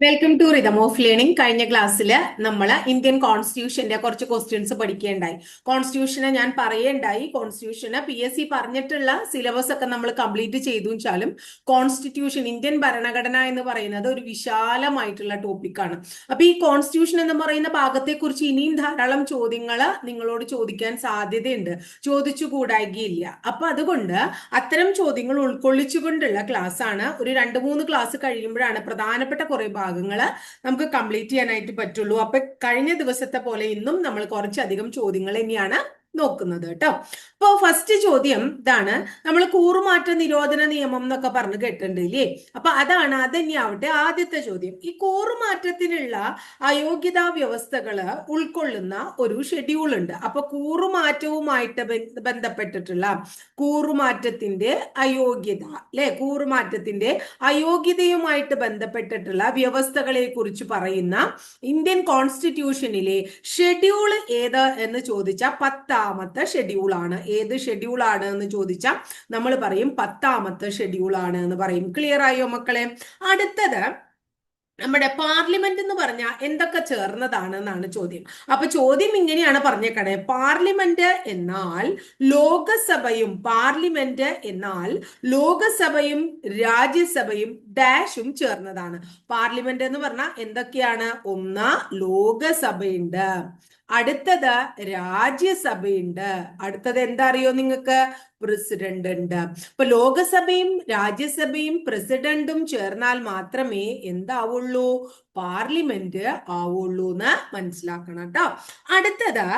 Welcome to rhythm of learning കഴിഞ്ഞ ക്ലാസ്സിൽ നമ്മൾ ഇന്ത്യൻ കോൺസ്റ്റിറ്റ്യൂഷന്റെ കുറച്ച് ക്വസ്റ്റ്യൻസ് പഠിക്കുകയുണ്ടായി. കോൺസ്റ്റിറ്റ്യൂഷനെ ഞാൻ പറയേണ്ടായി കോൺസ്റ്റിറ്റ്യൂഷന് പി എസ് സി പറഞ്ഞിട്ടുള്ള സിലബസ് ഒക്കെ നമ്മൾ കംപ്ലീറ്റ് ചെയ്തു വെച്ചാലും കോൺസ്റ്റിറ്റ്യൂഷൻ ഇന്ത്യൻ ഭരണഘടന എന്ന് പറയുന്നത് ഒരു വിശാലമായിട്ടുള്ള ടോപ്പിക്കാണ് അപ്പൊ ഈ കോൺസ്റ്റിറ്റ്യൂഷൻ എന്ന് പറയുന്ന ഭാഗത്തെക്കുറിച്ച് ഇനിയും ധാരാളം ചോദ്യങ്ങൾ നിങ്ങളോട് ചോദിക്കാൻ സാധ്യതയുണ്ട്. ചോദിച്ചു കൂടായികയില്ല അപ്പൊ അതുകൊണ്ട് അത്തരം ചോദ്യങ്ങൾ ഉൾക്കൊള്ളിച്ചുകൊണ്ടുള്ള ക്ലാസ് ആണ്. ഒരു രണ്ട് മൂന്ന് ക്ലാസ് കഴിയുമ്പോഴാണ് പ്രധാനപ്പെട്ട കുറെ ഭാഗങ്ങൾ നമുക്ക് കംപ്ലീറ്റ് ചെയ്യാനായിട്ട് പറ്റുള്ളൂ. അപ്പൊ കഴിഞ്ഞ ദിവസത്തെ പോലെ ഇന്നും നമ്മൾ കുറച്ചധികം ചോദ്യങ്ങൾ തന്നെയാണ് നോക്കുന്നത് കേട്ടോ. അപ്പൊ ഫസ്റ്റ് ചോദ്യം ഇതാണ്. നമ്മൾ കൂറുമാറ്റ നിരോധന നിയമം എന്നൊക്കെ പറഞ്ഞ് കേട്ടിട്ടുണ്ട് ഇല്ലേ? അപ്പൊ അതാണ് അത് തന്നെയാവട്ടെ ആദ്യത്തെ ചോദ്യം. ഈ കൂറുമാറ്റത്തിനുള്ള അയോഗ്യതാ വ്യവസ്ഥകൾ ഉൾക്കൊള്ളുന്ന ഒരു ഷെഡ്യൂൾ ഉണ്ട്. അപ്പൊ കൂറുമാറ്റവുമായിട്ട് ബന്ധപ്പെട്ടിട്ടുള്ള കൂറുമാറ്റത്തിന്റെ അയോഗ്യത അല്ലെ? കൂറുമാറ്റത്തിന്റെ അയോഗ്യതയുമായിട്ട് ബന്ധപ്പെട്ടിട്ടുള്ള വ്യവസ്ഥകളെ കുറിച്ച് പറയുന്ന ഇന്ത്യൻ കോൺസ്റ്റിറ്റ്യൂഷനിലെ ഷെഡ്യൂൾ ഏത് എന്ന് ചോദിച്ച പത്താമത്തെ ഷെഡ്യൂൾ ആണ് ഏത് ഷെഡ്യൂൾ ആണ് എന്ന് ചോദിച്ചാൽ നമ്മൾ പറയും പത്താമത്തെ ഷെഡ്യൂൾ ആണ് എന്ന് പറയും. ക്ലിയർ ആയോ മക്കളെ? അടുത്തത് നമ്മുടെ പാർലമെന്റ് എന്ന് പറഞ്ഞാൽ എന്തൊക്കെ ചേർന്നതാണ് എന്നാണ് ചോദ്യം. അപ്പൊ ചോദ്യം ഇങ്ങനെയാണ് പറഞ്ഞേക്കണേ. പാർലമെന്റ് എന്നാൽ ലോകസഭയും പാർലമെന്റ് എന്നാൽ ലോകസഭയും രാജ്യസഭയും ഡാഷും ചേർന്നതാണ്. പാർലമെന്റ് എന്ന് പറഞ്ഞാൽ എന്തൊക്കെയാണ്? ഒന്ന് ലോകസഭയുണ്ട്. അടുത്തത് രാജ്യസഭയുണ്ട്. അടുത്തത് എന്താ അറിയോ നിങ്ങൾക്ക്? പ്രസിഡന്റ് ഉണ്ട് ഇപ്പൊ ലോകസഭയും രാജ്യസഭയും പ്രസിഡന്റും ചേർന്നാൽ മാത്രമേ എന്താവുള്ളൂ? പാർലമെന്റ് ആവുള്ളൂ എന്ന് മനസ്സിലാക്കണം കേട്ടോ. അടുത്തത്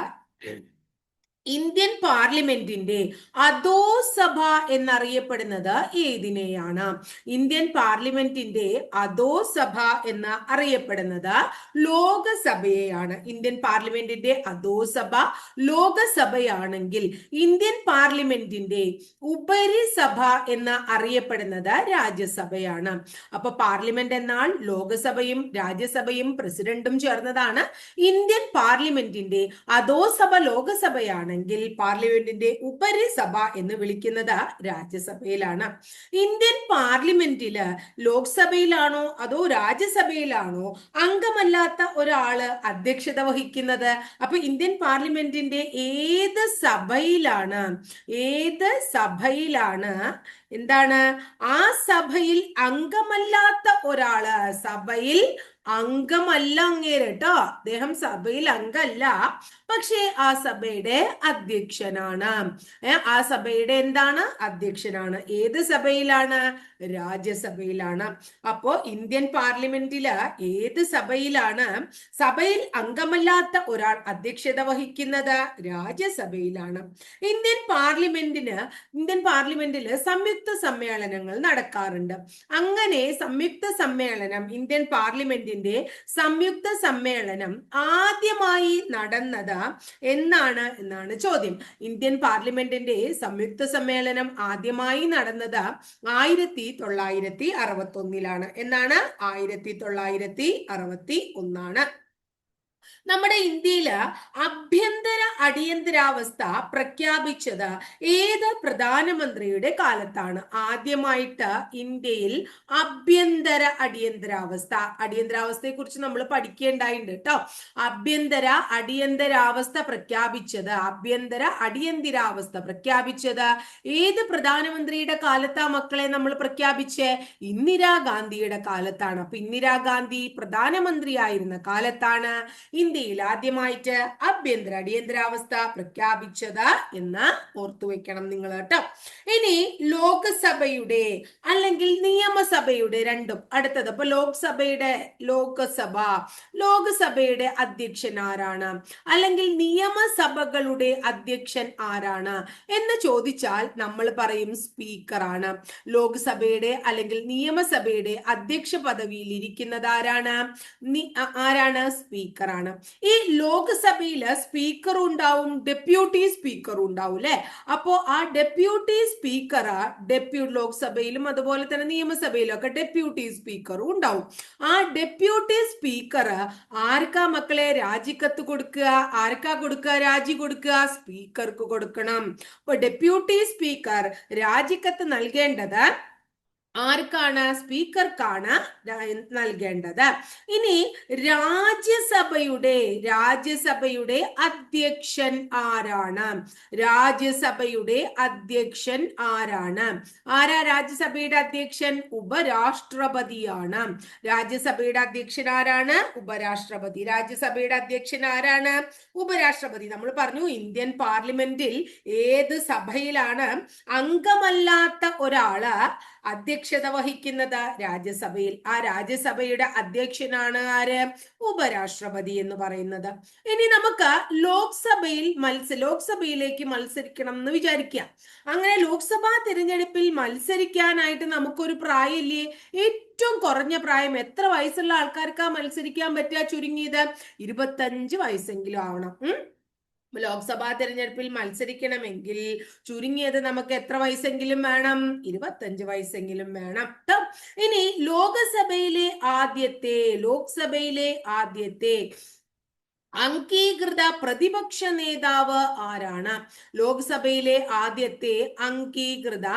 ഇന്ത്യൻ പാർലമെന്റിന്റെ അധോസഭ എന്നറിയപ്പെടുന്നത് ഏതിനെയാണ്? ഇന്ത്യൻ പാർലമെന്റിന്റെ അധോസഭ എന്ന് അറിയപ്പെടുന്നത് ലോകസഭയെയാണ്. ഇന്ത്യൻ പാർലമെന്റിന്റെ അധോസഭ ലോകസഭയാണെങ്കിൽ ഇന്ത്യൻ പാർലമെന്റിന്റെ ഉപരിസഭ എന്ന് അറിയപ്പെടുന്നത് രാജ്യസഭയാണ്. അപ്പൊ പാർലമെന്റ് എന്നാൽ ലോകസഭയും രാജ്യസഭയും പ്രസിഡന്റും ചേർന്നതാണ്. ഇന്ത്യൻ പാർലമെന്റിന്റെ അധോസഭ ലോകസഭയാണ്. ആണെങ്കിൽ പാർലമെന്റിന്റെ ഉപരിസഭ എന്ന് വിളിക്കുന്നത് രാജ്യസഭയിലാണ്. ഇന്ത്യൻ പാർലമെന്റിൽ ലോക്സഭയിലാണോ അതോ രാജ്യസഭയിലാണോ അംഗമല്ലാത്ത ഒരാൾ അധ്യക്ഷത വഹിക്കുന്നത്? അപ്പൊ ഇന്ത്യൻ പാർലമെന്റിന്റെ ഏത് സഭയിലാണ്? ഏത് സഭയിലാണ്? എന്താണ്? ആ സഭയിൽ അംഗമല്ലാത്ത ഒരാൾ സഭയിൽ അംഗമല്ല അങ്ങേര് കേട്ടോ അദ്ദേഹം സഭയിൽ അംഗമല്ല പക്ഷേ ആ സഭയുടെ അധ്യക്ഷനാണ്. ആ സഭയുടെ എന്താണ്? അധ്യക്ഷനാണ്. ഏത് സഭയിലാണ്? രാജ്യസഭയിലാണ്. അപ്പോ ഇന്ത്യൻ പാർലമെന്റിൽ ഏത് സഭയിലാണ്? സഭയിൽ അംഗമല്ലാത്ത ഒരാൾ അധ്യക്ഷത വഹിക്കുന്നത് രാജ്യസഭയിലാണ്. ഇന്ത്യൻ പാർലമെന്റിന് ഇന്ത്യൻ പാർലമെന്റിൽ സംയുക്ത സമ്മേളനങ്ങൾ നടക്കാറുണ്ട്. അങ്ങനെ സംയുക്ത സമ്മേളനം ഇന്ത്യൻ പാർലമെന്റിന്റെ സംയുക്ത സമ്മേളനം ആദ്യമായി നടന്നത് എന്നാണ് എന്നാണ് ചോദ്യം. ഇന്ത്യൻ പാർലമെന്റിന്റെ സംയുക്ത സമ്മേളനം ആദ്യമായി നടന്നത് ആയിരത്തി തൊള്ളായിരത്തി അറുപത്തി ഒന്നിലാണ് എന്നാണ്? ആയിരത്തി തൊള്ളായിരത്തി അറുപത്തി ഒന്നാണ്. നമ്മുടെ ഇന്ത്യയിൽ അഭ്യന്തര അടിയന്തരാവസ്ഥ പ്രഖ്യാപിച്ചത് ഏത് പ്രധാനമന്ത്രിയുടെ കാലത്താണ്? ആദ്യമായിട്ട് ഇന്ത്യയിൽ അഭ്യന്തര അടിയന്തരാവസ്ഥ. അടിയന്തരാവസ്ഥയെ കുറിച്ച് നമ്മൾ പഠിക്കേണ്ടായിട്ടുണ്ട് കേട്ടോ അഭ്യന്തര അടിയന്തരാവസ്ഥ പ്രഖ്യാപിച്ചത് അഭ്യന്തര അടിയന്തരാവസ്ഥ പ്രഖ്യാപിച്ചത് ഏത് പ്രധാനമന്ത്രിയുടെ കാലത്താ മക്കളെ നമ്മൾ പ്രഖ്യാപിച്ചേ? ഇന്ദിരാഗാന്ധിയുടെ കാലത്താണ്. അപ്പൊ ഇന്ദിരാഗാന്ധി പ്രധാനമന്ത്രിയായിരുന്ന കാലത്താണ് ഇന്ത്യയിൽ ആദ്യമായിട്ട് ആഭ്യന്തര അടിയന്തരാവസ്ഥ പ്രഖ്യാപിച്ചത് എന്ന് ഓർത്തു വെക്കണം നിങ്ങൾ കേട്ടോ. ഇനി ലോക്സഭയുടെ അല്ലെങ്കിൽ നിയമസഭയുടെ രണ്ടും അടുത്തത്. അപ്പൊ ലോക്സഭയുടെ ലോകസഭ ലോക്സഭയുടെ അധ്യക്ഷൻ ആരാണ്? അല്ലെങ്കിൽ നിയമസഭകളുടെ അധ്യക്ഷൻ ആരാണ്? എന്ന് ചോദിച്ചാൽ നമ്മൾ പറയും സ്പീക്കറാണ് ലോക്സഭയുടെ അല്ലെങ്കിൽ നിയമസഭയുടെ അധ്യക്ഷ പദവിയിൽ ഇരിക്കുന്നത് ആരാണ്? ആരാണ്? സ്പീക്കറാണ് ഈ ലോക്സഭയിൽ സ്പീക്കർ ഉണ്ടാവും ഡെപ്യൂട്ടി സ്പീക്കർ ഉണ്ടാവും അല്ലെ? അപ്പോ ആ ഡെപ്യൂട്ടി സ്പീക്കർ ഡെപ്യൂട്ടി ലോക്സഭയിലും അതുപോലെ തന്നെ നിയമസഭയിലും ഒക്കെ ഡെപ്യൂട്ടി സ്പീക്കറും ഉണ്ടാവും. ആ ഡെപ്യൂട്ടി സ്പീക്കർ ആർക്കാ മക്കളെ രാജിക്കത്ത് കൊടുക്കുക? ആർക്കാ കൊടുക്കുക? രാജി കൊടുക്കുക? സ്പീക്കർക്ക് കൊടുക്കണം. അപ്പൊ ഡെപ്യൂട്ടി സ്പീക്കർ രാജിക്കത്ത് നൽകേണ്ടത് ആർക്കാണ്? സ്പീക്കർക്കാണ് നൽകേണ്ടത്. ഇനി രാജ്യസഭയുടെ രാജ്യസഭയുടെ അധ്യക്ഷൻ ആരാണ്? രാജ്യസഭയുടെ അധ്യക്ഷൻ ആരാണ്? ആരാ രാജ്യസഭയുടെ അധ്യക്ഷൻ? ഉപരാഷ്ട്രപതിയാണ്. രാജ്യസഭയുടെ അധ്യക്ഷൻ ആരാണ്? ഉപരാഷ്ട്രപതി. രാജ്യസഭയുടെ അധ്യക്ഷൻ ആരാണ്? ഉപരാഷ്ട്രപതി. നമ്മൾ പറഞ്ഞു ഇന്ത്യൻ പാർലമെന്റിൽ ഏത് സഭയിലാണ് അംഗമല്ലാത്ത ഒരാൾ അധ്യക്ഷത വഹിക്കുന്നത്? രാജ്യസഭയിൽ. ആ രാജ്യസഭയുടെ അധ്യക്ഷനാണ് ആര്? ഉപരാഷ്ട്രപതി എന്ന് പറയുന്നത്. ഇനി നമുക്ക് ലോക്സഭയിൽ മത്സ ലോക്സഭയിലേക്ക് മത്സരിക്കണം എന്ന് വിചാരിക്കാം. അങ്ങനെ ലോക്സഭാ തിരഞ്ഞെടുപ്പിൽ മത്സരിക്കാനായിട്ട് നമുക്കൊരു പ്രായമില്ലേ? ഏറ്റവും കുറഞ്ഞ പ്രായം എത്ര വയസ്സുള്ള ആൾക്കാർക്കാ മത്സരിക്കാൻ പറ്റുക ചുരുങ്ങിയത്? ഇരുപത്തഞ്ച് വയസ്സെങ്കിലും ആവണം. ലോക്സഭാ തിരഞ്ഞെടുപ്പിൽ മത്സരിക്കണമെങ്കിൽ ചുരുങ്ങിയത് നമുക്ക് എത്ര വയസ്സെങ്കിലും വേണം? ഇരുപത്തഞ്ച് വയസ്സെങ്കിലും വേണം. ഇനി ലോകസഭയിലെ ആദ്യത്തെ ലോക്സഭയിലെ ആദ്യത്തെ അംഗീകൃത പ്രതിപക്ഷ നേതാവ് ആരാണ്? ലോക്സഭയിലെ ആദ്യത്തെ അംഗീകൃത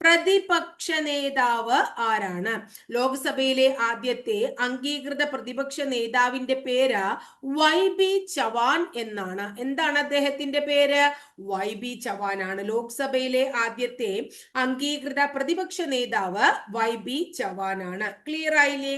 പ്രതിപക്ഷ നേതാവ് ആരാണ്? ലോക്സഭയിലെ ആദ്യത്തെ അംഗീകൃത പ്രതിപക്ഷ നേതാവിന്റെ പേര് വൈ ബി ചവാൻ എന്നാണ്. എന്താണ് അദ്ദേഹത്തിന്റെ പേര്? വൈ ബി ചവാൻ ആണ് ലോക്സഭയിലെ ആദ്യത്തെ അംഗീകൃത പ്രതിപക്ഷ നേതാവ് വൈ ബി ചവാൻ ആണ് ക്ലിയർ ആയില്ലേ?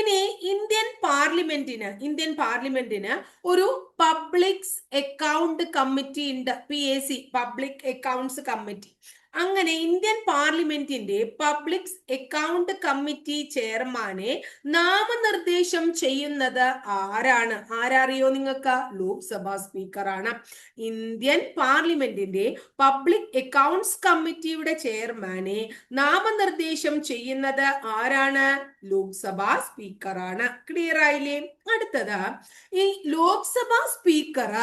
ഇനി ഇന്ത്യൻ പാർലമെന്റിന് ഇന്ത്യൻ പാർലമെന്റിന് ഒരു പബ്ലിക്സ് അക്കൗണ്ട് കമ്മിറ്റി ഉണ്ട്. P A C public accounts committee. അങ്ങനെ ഇന്ത്യൻ പാർലമെന്റിന്റെ പബ്ലിക് അക്കൗണ്ട് കമ്മിറ്റി ചെയർമാനെ നാമനിർദ്ദേശം ചെയ്യുന്നത് ആരാണ്? ആരറിയോ നിങ്ങൾക്ക്? ലോക്സഭാ സ്പീക്കറാണ്. ഇന്ത്യൻ പാർലമെന്റിന്റെ പബ്ലിക് അക്കൗണ്ട്സ് കമ്മിറ്റിയുടെ ചെയർമാനെ നാമനിർദ്ദേശം ചെയ്യുന്നത് ആരാണ്? ലോക്സഭാ സ്പീക്കറാണ്. ക്ലിയർ ആയില്ലേ? അടുത്തത് ഈ ലോക്സഭാ സ്പീക്കർ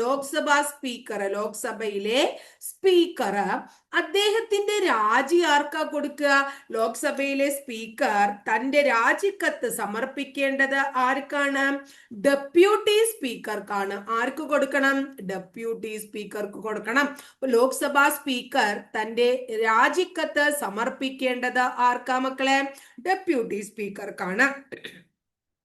ലോക്സഭാ സ്പീക്കർ ലോക്സഭയിലെ സ്പീക്കർ അദ്ദേഹത്തിന്റെ രാജി ആർക്കാ കൊടുക്കുക? ലോക്സഭയിലെ സ്പീക്കർ തന്റെ രാജിക്കത്ത് സമർപ്പിക്കേണ്ടത് ആർക്കാണ്? ഡെപ്യൂട്ടി സ്പീക്കർക്കാണ്. ആർക്ക് കൊടുക്കണം? ഡെപ്യൂട്ടി സ്പീക്കർക്ക് കൊടുക്കണം. ലോക്സഭാ സ്പീക്കർ തന്റെ രാജിക്കത്ത് സമർപ്പിക്കേണ്ടത് ആർക്കാ മക്കളെ? ഡെപ്യൂട്ടി സ്പീക്കർക്കാണ്.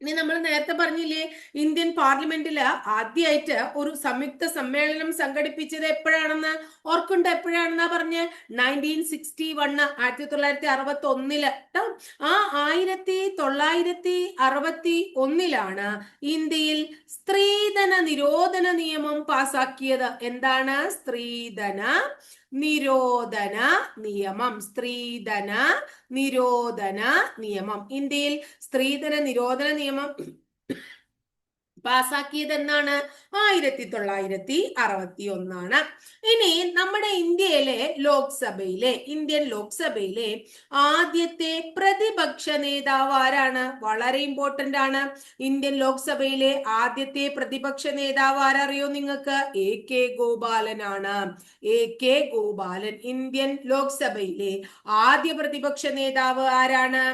ഇനി നമ്മൾ നേരത്തെ പറഞ്ഞില്ലേ ഇന്ത്യൻ പാർലമെന്റിൽ ആദ്യമായിട്ട് ഒരു സംയുക്ത സമ്മേളനം സംഘടിപ്പിച്ചത് എപ്പോഴാണെന്ന്? ഓർക്കുണ്ട് എപ്പോഴാണെന്നാ പറഞ്ഞ്? നയന്റീൻ സിക്സ്റ്റി വണ്ണ് ആയിരത്തി തൊള്ളായിരത്തി അറുപത്തി ഒന്നിൽ കേട്ടോ ആ ആയിരത്തി തൊള്ളായിരത്തി അറുപത്തി ഒന്നിലാണ് ഇന്ത്യയിൽ സ്ത്രീധന നിരോധന നിയമം പാസാക്കിയത്. എന്താണ്? സ്ത്രീധന നിരോധന നിയമം. സ്ത്രീധന നിരോധന നിയമം. ഇന്ത്യയിൽ സ്ത്രീധന നിരോധന നിയമം പാസാക്കിയത് എന്നാണ്? ആയിരത്തി തൊള്ളായിരത്തി അറുപത്തി ഒന്നാണ് ഇനി നമ്മുടെ ഇന്ത്യയിലെ ലോക്സഭയിലെ ഇന്ത്യൻ ലോക്സഭയിലെ ആദ്യത്തെ പ്രതിപക്ഷ നേതാവ് ആരാണ്? വളരെ ഇമ്പോർട്ടന്റ് ആണ്. ഇന്ത്യൻ ലോക്സഭയിലെ ആദ്യത്തെ പ്രതിപക്ഷ നേതാവ് ആരറിയോ നിങ്ങൾക്ക്? എ കെ ഗോപാലനാണ് എ കെ ഗോപാലൻ ഇന്ത്യൻ ലോക്സഭയിലെ ആദ്യ പ്രതിപക്ഷ നേതാവ് ആരാണ്?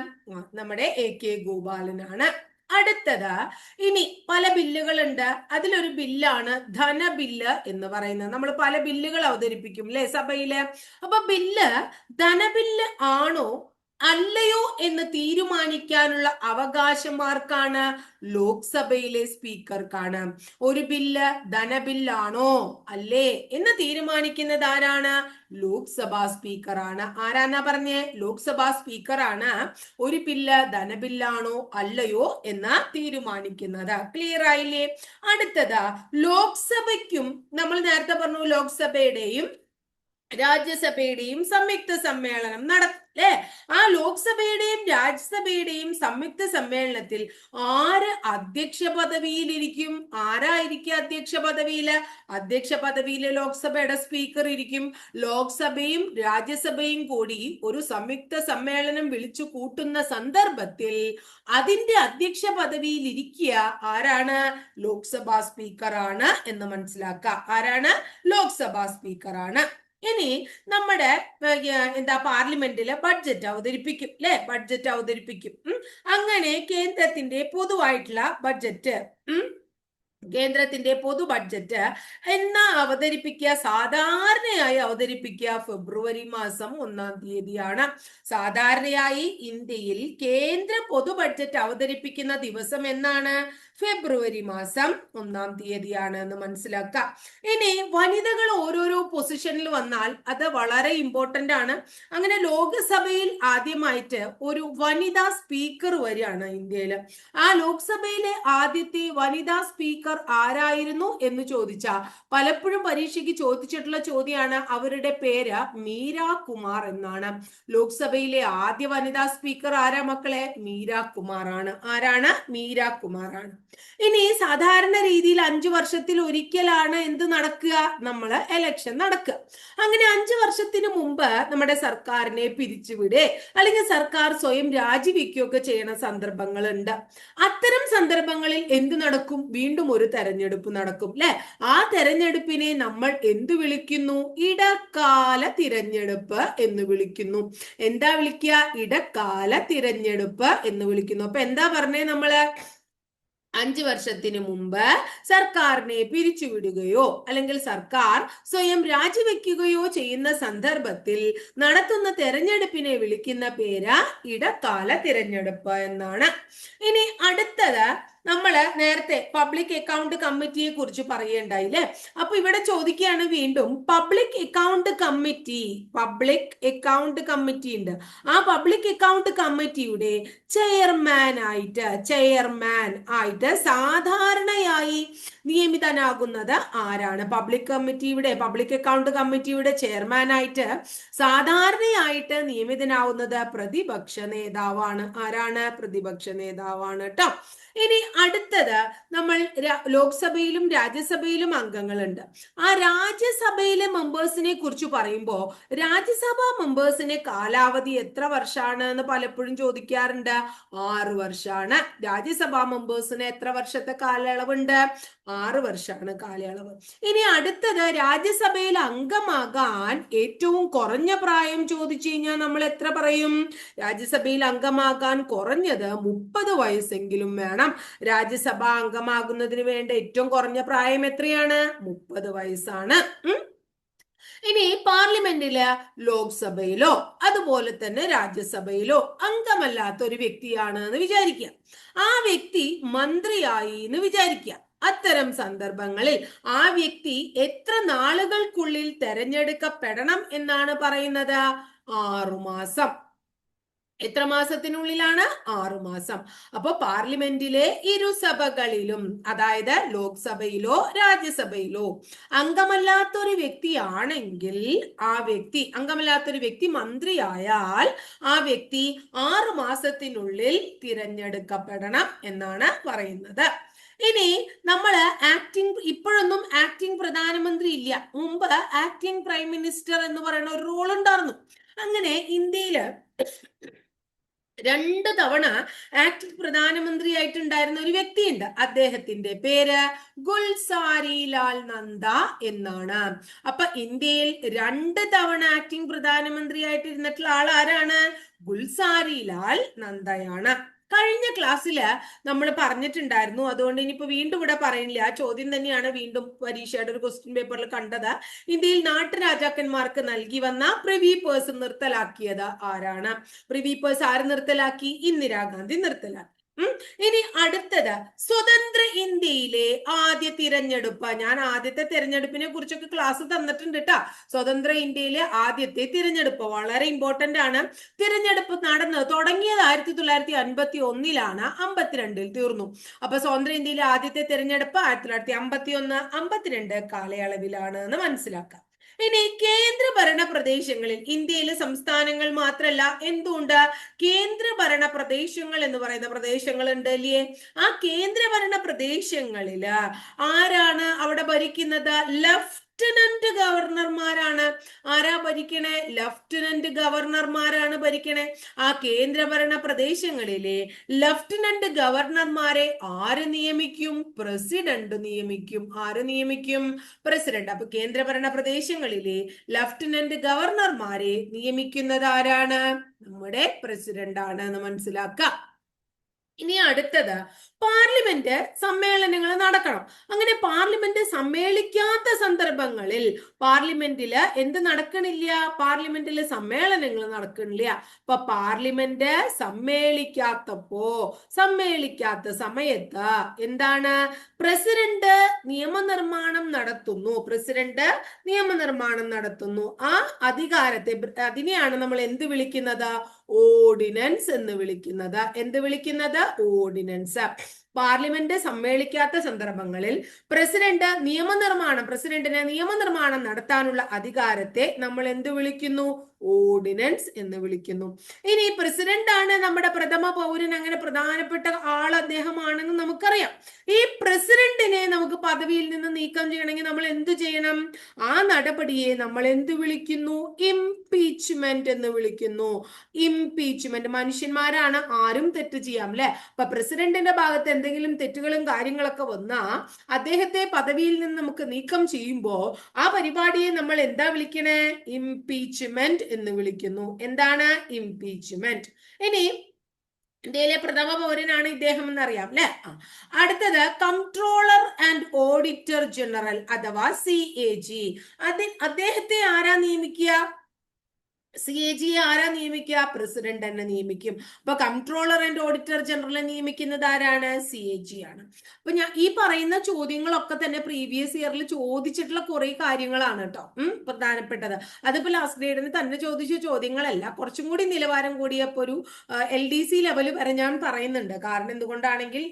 നമ്മുടെ എ കെ ഗോപാലനാണ് അടുത്തത് ഇനി പല ബില്ലുകളുണ്ട്. അതിലൊരു ബില്ലാണ് ധനബില്ല് എന്ന് പറയുന്നത്. നമ്മൾ പല ബില്ലുകൾ അവതരിപ്പിക്കും അല്ലെ സഭയിൽ? അപ്പൊ ബില്ല് ധനബില്ല് ആണോ അല്ലയോ എന്ന് തീരുമാനിക്കാനുള്ള അവകാശം ആർക്കാണ് ലോക്സഭയിലെ സ്പീക്കർക്കാണ്. ഒരു ബില്ല് ധനബില്ലാണോ അല്ലേ? എന്ന് തീരുമാനിക്കുന്നത് ആരാണ്? ലോക്സഭാ സ്പീക്കറാണ്. ആരാന്നാ പറഞ്ഞേ? ലോക്സഭാ സ്പീക്കറാണ്. ഒരു ബില്ല് ധനബില്ലാണോ അല്ലയോ എന്ന് തീരുമാനിക്കുന്നത്. ക്ലിയർ ആയില്ലേ? അടുത്തത് ലോക്സഭയ്ക്കും നമ്മൾ നേരത്തെ പറഞ്ഞു ലോക്സഭയുടെയും രാജ്യസഭയുടെയും സംയുക്ത സമ്മേളനം നടത്തും അല്ലെ ആ ലോക്സഭയുടെയും രാജ്യസഭയുടെയും സംയുക്ത സമ്മേളനത്തിൽ ആര് അധ്യക്ഷ പദവിയിലിരിക്കും? ആരായിരിക്കും അധ്യക്ഷ പദവിയിൽ? അധ്യക്ഷ പദവിയിലെ ലോക്സഭയുടെ സ്പീക്കർ ഇരിക്കും. ലോക്സഭയും രാജ്യസഭയും കൂടി ഒരു സംയുക്ത സമ്മേളനം വിളിച്ചു കൂട്ടുന്ന സന്ദർഭത്തിൽ അതിന്റെ അധ്യക്ഷ പദവിയിൽ ഇരിക്കുക ആരാണ്? ലോക്സഭാ സ്പീക്കറാണ് എന്ന് മനസ്സിലാക്കുക. ആരാണ്? ലോക്സഭാ സ്പീക്കറാണ്. ഇനി നമ്മുടെ എന്താ പാർലമെന്റിൽ ബഡ്ജറ്റ് അവതരിപ്പിക്കും അല്ലെ ബഡ്ജറ്റ് അവതരിപ്പിക്കും. അങ്ങനെ കേന്ദ്രത്തിന്റെ പൊതുവായിട്ടുള്ള ബഡ്ജറ്റ്. കേന്ദ്രത്തിന്റെ പൊതു ബഡ്ജറ്റ് എന്നാ അവതരിപ്പിക്കുക? സാധാരണയായി അവതരിപ്പിക്കുക ഫെബ്രുവരി മാസം ഒന്നാം തീയതിയാണ്. സാധാരണയായി ഇന്ത്യയിൽ കേന്ദ്ര പൊതു ബഡ്ജറ്റ് അവതരിപ്പിക്കുന്ന ദിവസം എന്നാണ്? ഫെബ്രുവരി മാസം ഒന്നാം തീയതിയാണ് എന്ന് മനസ്സിലാക്കാം ഇനി വനിതകൾ ഓരോരോ പൊസിഷനിൽ വന്നാൽ അത് വളരെ ഇമ്പോർട്ടന്റ് ആണ്. അങ്ങനെ ലോക്സഭയിൽ ആദ്യമായിട്ട് ഒരു വനിതാ സ്പീക്കർ വരികയാണ് ഇന്ത്യയിൽ. ആ ലോക്സഭയിലെ ആദ്യത്തെ വനിതാ സ്പീക്കർ ആരായിരുന്നു എന്ന് ചോദിച്ച പലപ്പോഴും പരീക്ഷയ്ക്ക് ചോദിച്ചിട്ടുള്ള ചോദ്യമാണ് അവരുടെ പേര് മീര കുമാർ എന്നാണ്. ലോക്സഭയിലെ ആദ്യ വനിതാ സ്പീക്കർ ആരാ മക്കളെ? മീര ആണ്. ആരാണ്? മീര ആണ്. ഇനി സാധാരണ രീതിയിൽ അഞ്ചു വർഷത്തിൽ ഒരിക്കലാണ് എന്ത് നടക്കുക? നമ്മൾ എലക്ഷൻ നടക്കുക. അങ്ങനെ അഞ്ചു വർഷത്തിന് മുമ്പ് നമ്മുടെ സർക്കാരിനെ പിരിച്ചുവിടെ അല്ലെങ്കിൽ സർക്കാർ സ്വയം രാജിവെക്കുകയൊക്കെ ചെയ്യുന്ന സന്ദർഭങ്ങളുണ്ട്. അത്തരം സന്ദർഭങ്ങളിൽ എന്ത് നടക്കും? വീണ്ടും ഒരു തെരഞ്ഞെടുപ്പ് നടക്കും അല്ലെ ആ തെരഞ്ഞെടുപ്പിനെ നമ്മൾ എന്ത് വിളിക്കുന്നു? ഇടക്കാല തിരഞ്ഞെടുപ്പ് എന്ന് വിളിക്കുന്നു. എന്താ വിളിക്കുക? ഇടക്കാല തിരഞ്ഞെടുപ്പ് എന്ന് വിളിക്കുന്നു. അപ്പൊ എന്താ പറഞ്ഞേ നമ്മൾ? അഞ്ച് വർഷത്തിന് മുമ്പ് സർക്കാരിനെ പിരിച്ചുവിടുകയോ അല്ലെങ്കിൽ സർക്കാർ സ്വയം രാജിവെക്കുകയോ ചെയ്യുന്ന സന്ദർഭത്തിൽ നടത്തുന്ന തെരഞ്ഞെടുപ്പിനെ വിളിക്കുന്ന പേര് ഇടക്കാല തിരഞ്ഞെടുപ്പ് എന്നാണ്. ഇനി അടുത്തത് നമ്മൾ നേരത്തെ പബ്ലിക് അക്കൗണ്ട് കമ്മിറ്റിയെ കുറിച്ച് പറയുണ്ടായില്ലേ അപ്പൊ ഇവിടെ ചോദിക്കുകയാണ് വീണ്ടും public account committee public account committee ഉണ്ട്. ആ പബ്ലിക് അക്കൗണ്ട് കമ്മിറ്റിയുടെ ചെയർമാൻ ആയിട്ട് ചെയർമാൻ ആയിട്ട് സാധാരണയായി നിയമിതനാകുന്നത് ആരാണ്? പബ്ലിക് കമ്മിറ്റിയുടെ പബ്ലിക് അക്കൗണ്ട് കമ്മിറ്റിയുടെ ചെയർമാൻ ആയിട്ട് സാധാരണയായിട്ട് നിയമിതനാവുന്നത് പ്രതിപക്ഷ നേതാവാണ്. ആരാണ്? പ്രതിപക്ഷ നേതാവാണ് കേട്ടോ ഇനി അടുത്തത് നമ്മൾ ലോക്സഭയിലും രാജ്യസഭയിലും അംഗങ്ങളുണ്ട്. ആ രാജ്യസഭയിലെ മെമ്പേഴ്സിനെ കുറിച്ച് പറയുമ്പോൾ രാജ്യസഭാ മെമ്പേഴ്സിന്റെ കാലാവധി എത്ര വർഷമാണ് എന്ന് പലപ്പോഴും ചോദിക്കാറുണ്ട്. ആറ് വർഷമാണ്. രാജ്യസഭാ മെമ്പേഴ്സിന് എത്ര വർഷത്തെ കാലയളവുണ്ട്? ആറ് വർഷമാണ് കാലയളവ്. ഇനി അടുത്തത് രാജ്യസഭയിൽ അംഗമാകാൻ ഏറ്റവും കുറഞ്ഞ പ്രായം ചോദിച്ചു കഴിഞ്ഞാൽ നമ്മൾ എത്ര പറയും? രാജ്യസഭയിൽ അംഗമാകാൻ കുറഞ്ഞത് മുപ്പത് വയസ്സെങ്കിലും വേണം. രാജ്യസഭ അംഗമാകുന്നതിന് വേണ്ട ഏറ്റവും കുറഞ്ഞ പ്രായം എത്രയാണ്? മുപ്പത് വയസ്സാണ്. ഇനി പാർലമെന്റിൽ ലോക്സഭയിലോ അതുപോലെ തന്നെ രാജ്യസഭയിലോ അംഗമല്ലാത്ത ഒരു വ്യക്തിയാണ് എന്ന് വിചാരിക്കുക. ആ വ്യക്തി മന്ത്രിയായി എന്ന് വിചാരിക്കുക. അത്തരം സന്ദർഭങ്ങളിൽ ആ വ്യക്തി എത്ര നാളുകൾക്കുള്ളിൽ തെരഞ്ഞെടുക്കപ്പെടണം എന്നാണ് പറയുന്നത്? ആറുമാസം. എത്ര മാസത്തിനുള്ളിലാണ്? ആറു മാസം. അപ്പൊ പാർലമെന്റിലെ ഇരുസഭകളിലും അതായത് ലോക്സഭയിലോ രാജ്യസഭയിലോ അംഗമല്ലാത്തൊരു വ്യക്തിയാണെങ്കിൽ ആ വ്യക്തി അംഗമല്ലാത്തൊരു വ്യക്തി മന്ത്രിയായാൽ ആ വ്യക്തി ആറു മാസത്തിനുള്ളിൽ തിരഞ്ഞെടുക്കപ്പെടണം എന്നാണ് പറയുന്നത്. ഇനി നമ്മൾ ആക്ടിംഗ് ഇപ്പോഴൊന്നും ആക്ടിംഗ് പ്രധാനമന്ത്രി ഇല്ല. മുമ്പ് ആക്ടിംഗ് പ്രൈം മിനിസ്റ്റർ എന്ന് പറയുന്ന ഒരു റോൾ ഉണ്ടായിരുന്നു. അങ്ങനെ ഇന്ത്യയിൽ രണ്ട് തവണ ആക്ടിംഗ് പ്രധാനമന്ത്രിയായിട്ടുണ്ടായിരുന്ന ഒരു വ്യക്തിയുണ്ട്. അദ്ദേഹത്തിന്റെ പേര് ഗുൽസാരി ലാൽ നന്ദ എന്നാണ്. അപ്പൊ ഇന്ത്യയിൽ രണ്ട് തവണ ആക്ടിംഗ് പ്രധാനമന്ത്രിയായിട്ടിരുന്നിട്ടുള്ള ആൾ ആരാണ് ഗുൽസാരി ലാൽ നന്ദയാണ്. കഴിഞ്ഞ ക്ലാസ്സിൽ നമ്മൾ പറഞ്ഞിട്ടുണ്ടായിരുന്നു. അതുകൊണ്ട് ഇനിയിപ്പോ വീണ്ടും ഇവിടെ പറയുന്നില്ല ആ ചോദ്യം തന്നെയാണ് വീണ്ടും പരീക്ഷയുടെ ഒരു ക്വസ്റ്റ്യൻ പേപ്പറിൽ കണ്ടത്. ഇന്ത്യയിൽ നാട്ടുരാജാക്കന്മാർക്ക് നൽകി വന്ന പ്രിവി പേഴ്സ് നിർത്തലാക്കിയത് ആരാണ്? പ്രിവി പേഴ്സ് ആര് നിർത്തലാക്കി? ഇന്ദിരാഗാന്ധി നിർത്തലാക്കി. ഇനി അടുത്തത്. സ്വതന്ത്ര ഇന്ത്യയിലെ ആദ്യ തിരഞ്ഞെടുപ്പ്. ഞാൻ ആദ്യത്തെ തിരഞ്ഞെടുപ്പിനെ കുറിച്ചൊക്കെ ക്ലാസ് തന്നിട്ടുണ്ട് കേട്ടോ സ്വതന്ത്ര ഇന്ത്യയിലെ ആദ്യത്തെ തിരഞ്ഞെടുപ്പ് വളരെ ഇമ്പോർട്ടന്റ് ആണ്. തിരഞ്ഞെടുപ്പ് നടന്നത് തുടങ്ങിയത് ആയിരത്തി തൊള്ളായിരത്തി അൻപത്തി ഒന്നിലാണ് അമ്പത്തിരണ്ടിൽ തീർന്നു. അപ്പൊ സ്വതന്ത്ര ഇന്ത്യയിലെ ആദ്യത്തെ തിരഞ്ഞെടുപ്പ് ആയിരത്തി തൊള്ളായിരത്തി അമ്പത്തി ഒന്ന് അമ്പത്തിരണ്ട് കാലയളവിലാണ് എന്ന് മനസ്സിലാക്കാം. ഇനി കേന്ദ്രഭരണ പ്രദേശങ്ങളിൽ ഇന്ത്യയിലെ സംസ്ഥാനങ്ങൾ മാത്രല്ല എന്തുണ്ട്? കേന്ദ്രഭരണ പ്രദേശങ്ങൾ എന്ന് പറയുന്ന പ്രദേശങ്ങൾ ഉണ്ട് അല്ലേ? ആ കേന്ദ്രഭരണ പ്രദേശങ്ങളിൽ ആരാണ് അവിടെ ഭരിക്കുന്നത്? ലെഫ്റ്റ് ലഫ്റ്റനന്റ് ഗവർണർമാരാണ് ആരാ ഭരിക്കണേ? ലഫ്റ്റനന്റ് ഗവർണർമാരാണ് ഭരിക്കണേ. ആ കേന്ദ്രഭരണ പ്രദേശങ്ങളിലെ ലഫ്റ്റനന്റ് ഗവർണർമാരെ ആര് നിയമിക്കും? പ്രസിഡന്റ് നിയമിക്കും. ആര് നിയമിക്കും? പ്രസിഡന്റ് അപ്പൊ കേന്ദ്രഭരണ പ്രദേശങ്ങളിലെ ലഫ്റ്റനന്റ് ഗവർണർമാരെ നിയമിക്കുന്നത് ആരാണ്? നമ്മുടെ പ്രസിഡന്റ് ആണ് എന്ന് മനസ്സിലാക്കാം. ഇനി അടുത്തത് പാർലമെന്റ് സമ്മേളനങ്ങൾ നടക്കണം. അങ്ങനെ പാർലമെന്റ് സമ്മേളിക്കാത്ത സന്ദർഭങ്ങളിൽ പാർലമെന്റിൽ എന്ത് നടക്കണില്ല? പാർലമെന്റിൽ സമ്മേളനങ്ങൾ നടക്കണില്ല. അപ്പൊ പാർലമെന്റ് സമ്മേളിക്കാത്തപ്പോ സമ്മേളിക്കാത്ത സമയത്ത് എന്താണ്? പ്രസിഡന്റ് നിയമനിർമ്മാണം നടത്തുന്നു. പ്രസിഡന്റ് നിയമനിർമ്മാണം നടത്തുന്നു. ആ അധികാരത്തെ അതിനെയാണ് നമ്മൾ എന്ത് വിളിക്കുന്നത്? ഓർഡിനൻസ് എന്ന് വിളിക്കുന്നത്. എന്ത് വിളിക്കുന്നത്? ഓർഡിനൻസ്. പാർലമെന്റ് സമ്മേളിക്കാത്ത സന്ദർഭങ്ങളിൽ പ്രസിഡന്റ് നിയമനിർമ്മാണം പ്രസിഡന്റിന് നിയമനിർമ്മാണം നടത്താനുള്ള അധികാരത്തെ നമ്മൾ എന്ത് വിളിക്കുന്നു? ഓർഡിനൻസ് എന്ന് വിളിക്കുന്നു. ഇനി പ്രസിഡന്റ് ആണ് നമ്മുടെ പ്രഥമ പൗരൻ അങ്ങനെ പ്രധാനപ്പെട്ട ആൾ അദ്ദേഹമാണെന്ന് നമുക്കറിയാം. ഈ പ്രസിഡന്റിനെ നമുക്ക് പദവിയിൽ നിന്ന് നീക്കം ചെയ്യണമെങ്കിൽ നമ്മൾ എന്ത് ചെയ്യണം? ആ നടപടിയെ നമ്മൾ എന്ത് വിളിക്കുന്നു? ഇംപീച്ച്മെന്റ് എന്ന് വിളിക്കുന്നു. ഇംപീച്ച്മെന്റ് മനുഷ്യന്മാരാണ് ആരും തെറ്റ് ചെയ്യാം അല്ലെ? അപ്പൊ പ്രസിഡന്റിന്റെ ഭാഗത്ത് എന്തെങ്കിലും തെറ്റുകളും കാര്യങ്ങളൊക്കെ വന്നാ അദ്ദേഹത്തെ പദവിയിൽ നിന്ന് നമുക്ക് നീക്കം ചെയ്യുമ്പോൾ ആ പരിപാടിയെ നമ്മൾ എന്താ വിളിക്കണേ? ഇംപീച്ച്മെന്റ് എന്ന് വിളിക്കുന്നു. എന്താണ്? ഇംപീച്ച്മെന്റ് ഇനി ഇന്ത്യയിലെ പ്രഥമ പൗരനാണ് ഇദ്ദേഹം എന്നറിയാം അല്ലെ അടുത്തത് കംട്രോളർ ആൻഡ് ഓഡിറ്റർ ജനറൽ അഥവാ സി എ ജി അദ്ദേഹത്തെ ആരാ നിയമിക്കുക? സി എ ജി ആരാ നിയമിക്കുക? പ്രസിഡന്റ് തന്നെ നിയമിക്കും. അപ്പൊ കംട്രോളർ ആൻഡ് ഓഡിറ്റർ ജനറലെ നിയമിക്കുന്നത് ആരാണ്? സി എ ജി ആണ്. അപ്പൊ ഞാൻ ഈ പറയുന്ന ചോദ്യങ്ങളൊക്കെ തന്നെ പ്രീവിയസ് ഇയറിൽ ചോദിച്ചിട്ടുള്ള കുറെ കാര്യങ്ങളാണ് കേട്ടോ. ഉം പ്രധാനപ്പെട്ടത്. അതിപ്പോ ലാസ്റ്റ് ഗ്രേഡിന് തന്നെ ചോദിച്ച ചോദ്യങ്ങളല്ല. കുറച്ചും കൂടി നിലവാരം കൂടിയപ്പോ ഒരു എൽ ഡി സി ലെവൽ വരെ ഞാൻ പറയുന്നുണ്ട്. കാരണം എന്തുകൊണ്ടാണെങ്കിൽ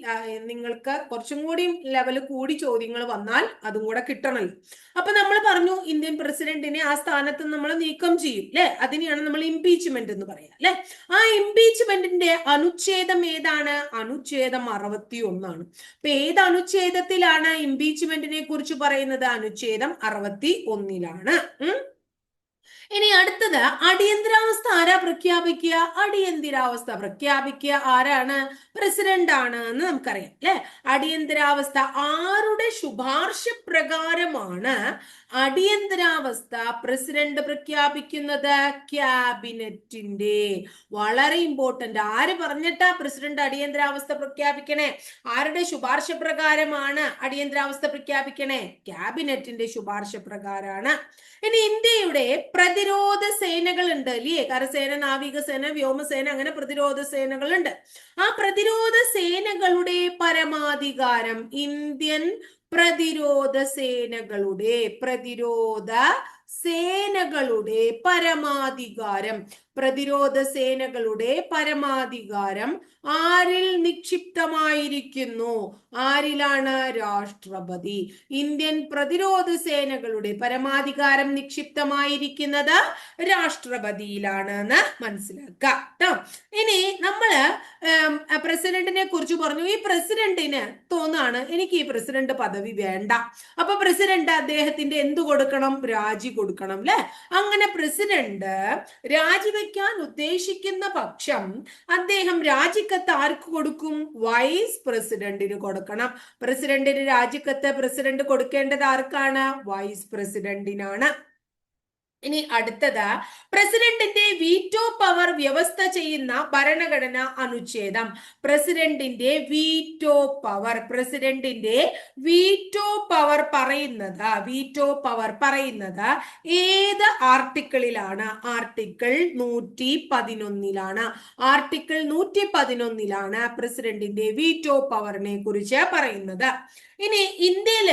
നിങ്ങൾക്ക് കുറച്ചും കൂടി ലെവൽ കൂടി ചോദ്യങ്ങൾ വന്നാൽ അതും കൂടെ കിട്ടണല്ലോ. അപ്പൊ നമ്മൾ പറഞ്ഞു ഇന്ത്യൻ പ്രസിഡന്റിനെ ആ സ്ഥാനത്ത് നമ്മൾ നീക്കം ചെയ്യും അല്ലെ അതിനെയാണ് നമ്മൾ ഇംപീച്ച്മെന്റ് എന്ന് പറയാം അല്ലെ? ആ ഇംപീച്ച്മെന്റിന്റെ അനുച്ഛേദം ഏതാണ്? അനുച്ഛേദം അറുപത്തി ഒന്നാണ് അപ്പൊ ഏത് അനുച്ഛേദത്തിലാണ് ഇംപീച്ച്മെന്റിനെ കുറിച്ച് പറയുന്നത്? അനുച്ഛേദം അറുപത്തി ഒന്നിലാണ് ഇനി അടുത്തത് അടിയന്തരാവസ്ഥ ആരാ പ്രഖ്യാപിക്കുക? അടിയന്തരാവസ്ഥ പ്രഖ്യാപിക്കുക ആരാണ്? പ്രസിഡന്റ് ആണ് എന്ന് നമുക്കറിയാം അല്ലെ? അടിയന്തരാവസ്ഥ ആരുടെ ശുപാർശ പ്രകാരമാണ് അടിയന്തരാവസ്ഥ പ്രസിഡന്റ് പ്രഖ്യാപിക്കുന്നത് ക്യാബിനറ്റിന്റെ. വളരെ ഇമ്പോർട്ടന്റ് ആര് പറഞ്ഞിട്ടാ പ്രസിഡന്റ് അടിയന്തരാവസ്ഥ പ്രഖ്യാപിക്കണേ? ആരുടെ ശുപാർശ പ്രകാരമാണ് അടിയന്തരാവസ്ഥ പ്രഖ്യാപിക്കണേ? ക്യാബിനറ്റിന്റെ ശുപാർശ പ്രകാരമാണ് ഇനി ഇന്ത്യയുടെ പ്രതിരോധ സേനകൾ ഉണ്ട് അല്ലേ? കരസേന നാവികസേന വ്യോമസേന അങ്ങനെ പ്രതിരോധ സേനകളുണ്ട്. ആ പ്രതിരോധ സേനകളുടെ പരമാധികാരം ഇന്ത്യൻ പ്രതിരോധ സേനകളുടെ പ്രതിരോധ സേനകളുടെ പരമാധികാരം. പ്രതിരോധ സേനകളുടെ പരമാധികാരം ആരിൽ നിക്ഷിപ്തമായിരിക്കുന്നു? ആരിലാണ് രാഷ്ട്രപതി? ഇന്ത്യൻ പ്രതിരോധ സേനകളുടെ പരമാധികാരം നിക്ഷിപ്തമായിരിക്കുന്നത് രാഷ്ട്രപതിയിലാണ് എന്ന് മനസ്സിലാക്കുക കേട്ടോ ഇനി നമ്മൾ പ്രസിഡന്റിനെ കുറിച്ച് പറഞ്ഞു. ഈ പ്രസിഡന്റിന് തോന്നാണ് എനിക്ക് ഈ പ്രസിഡന്റ് പദവി വേണ്ട. അപ്പൊ പ്രസിഡന്റ് അദ്ദേഹത്തിന്റെ എന്ത് കൊടുക്കണം? രാജി കൊടുക്കണം അല്ലെ അങ്ങനെ പ്രസിഡന്റ് രാജിവെക്കാൻ ഉദ്ദേശിക്കുന്ന പക്ഷം അദ്ദേഹം രാജിക്കത്ത് ആർക്ക് കൊടുക്കും? വൈസ് പ്രസിഡന്റിന് കൊടുക്കണം. പ്രസിഡന്റിന് രാജിക്കത്ത് പ്രസിഡന്റ് കൊടുക്കേണ്ടത് ആർക്കാണ്? വൈസ് പ്രസിഡന്റിനാണ് ഇനി അടുത്തത് പ്രസിഡന്റിന്റെ വീറ്റോ പവർ വ്യവസ്ഥ ചെയ്യുന്ന ഭരണഘടന അനുച്ഛേദം. പ്രസിഡന്റിന്റെ വീറ്റോ പവർ പ്രസിഡന്റിന്റെ വീറ്റോ പവർ പറയുന്നത് വീറ്റോ പവർ പറയുന്നത് ഏത് ആർട്ടിക്കിളിലാണ് ആർട്ടിക്കിൾ നൂറ്റി പതിനൊന്നിലാണ് ആർട്ടിക്കിൾ നൂറ്റി പതിനൊന്നിലാണ് പ്രസിഡന്റിന്റെ വീറ്റോ പവറിനെ കുറിച്ച് പറയുന്നത്. ഇനി ഇന്ത്യയിൽ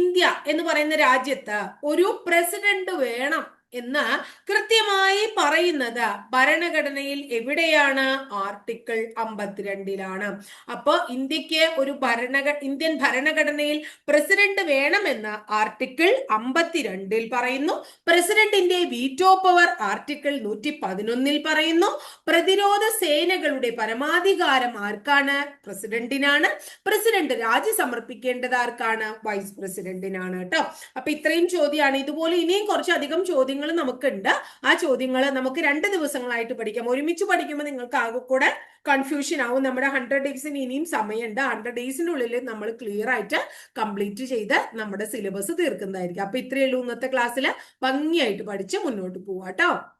ഇന്ത്യ എന്ന് പറയുന്ന രാജ്യത്ത് ഒരു പ്രസിഡന്റ് വേണം. എന്ന് കൃത്യമായി പറയുന്നത് ഭരണഘടനയിൽ എവിടെയാണ് ആർട്ടിക്കിൾ അമ്പത്തിരണ്ടിലാണ്. അപ്പോ ഇന്ത്യയ്ക്ക് ഒരു ഭരണഘ ഇന്ത്യൻ ഭരണഘടനയിൽ പ്രസിഡന്റ് വേണമെന്ന് ആർട്ടിക്കിൾ അമ്പത്തിരണ്ടിൽ പറയുന്നു. പ്രസിഡന്റിന്റെ വീറ്റോ പവർ ആർട്ടിക്കിൾ നൂറ്റി പതിനൊന്നിൽ പറയുന്നു. പ്രതിരോധ സേനകളുടെ പരമാധികാരം ആർക്കാണ്? പ്രസിഡന്റിനാണ്. പ്രസിഡന്റ് രാജി സമർപ്പിക്കേണ്ടത് ആർക്കാണ്? വൈസ് പ്രസിഡന്റിനാണ് കേട്ടോ. അപ്പൊ ഇത്രയും ചോദ്യമാണ് ഇതുപോലെ ഇനിയും കുറച്ചധികം ചോദ്യങ്ങൾ നമുക്കുണ്ട്. ആ ചോദ്യങ്ങൾ നമുക്ക് രണ്ട് ദിവസങ്ങളായിട്ട് പഠിക്കാം. ഒരുമിച്ച് പഠിക്കുമ്പോൾ നിങ്ങൾക്ക് ആകെ കൂടെ കൺഫ്യൂഷൻ ആവും. നമ്മുടെ ഹൺഡ്രഡ് ഡേയ്സിന് ഇനിയും സമയമുണ്ട്. ഹൺഡ്രഡ് ഡേയ്സിന്റെ ഉള്ളിൽ നമ്മൾ ക്ലിയർ ആയിട്ട് കംപ്ലീറ്റ് ചെയ്ത് നമ്മുടെ സിലബസ് തീർക്കുന്നതായിരിക്കും. അപ്പൊ ഇത്രയേ ഉള്ളൂ ഇന്നത്തെ ക്ലാസ്സിൽ ഭംഗിയായിട്ട് പഠിച്ച് മുന്നോട്ട് പോവാട്ടോ